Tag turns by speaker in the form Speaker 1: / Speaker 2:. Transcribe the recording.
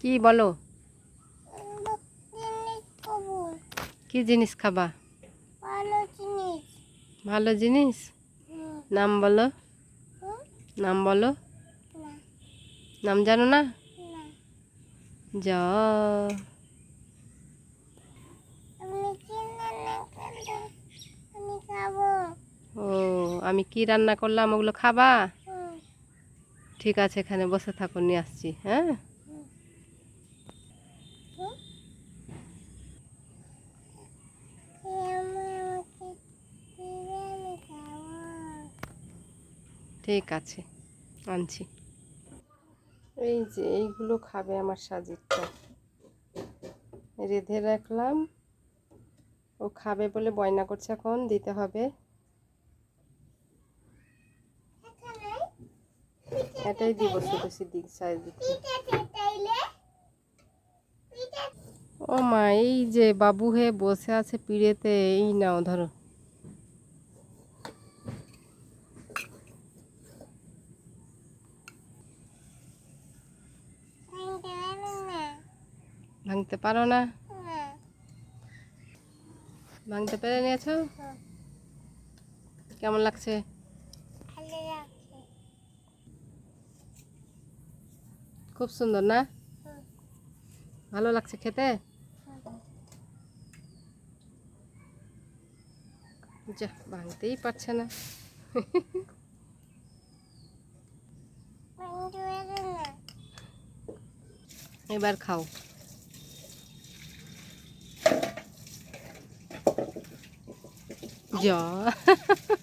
Speaker 1: কি বলো? কি জিনিস খাবা?
Speaker 2: ভালো জিনিস?
Speaker 1: ভালো জিনিস নাম বলো। নাম বলো। নাম জানো না? যা ও আমি কি রান্না করলাম? ওগুলো খাবা? ঠিক আছে এখানে বসে থাকো নিয়ে আসছি হ্যাঁ
Speaker 2: হুম। এই আম্মু আমাকে দিবে, আমি খাব
Speaker 1: ঠিক আছে, আনছি। এই যে এইগুলো খাবে আমার সাজিদটা। রেঁধে রাখলাম। ও খাবে বলে বয়না করছে এখন, দিতে হবে। এটাই দিব শুধু সিদ্দিক ও মা, এই যে বাবু হয়ে বসে আছে পিড়েতে, এই নাও ধরো
Speaker 2: ভাঙতে পারবেন না
Speaker 1: ভাঙতে পারো না। ভাঙতে পেরে নিয়েছো? কেমন লাগছে? খুব সুন্দর না? ভালো লাগছে খেতে? যা ভাঙতেই পারছে
Speaker 2: না।
Speaker 1: এবার খাও। যা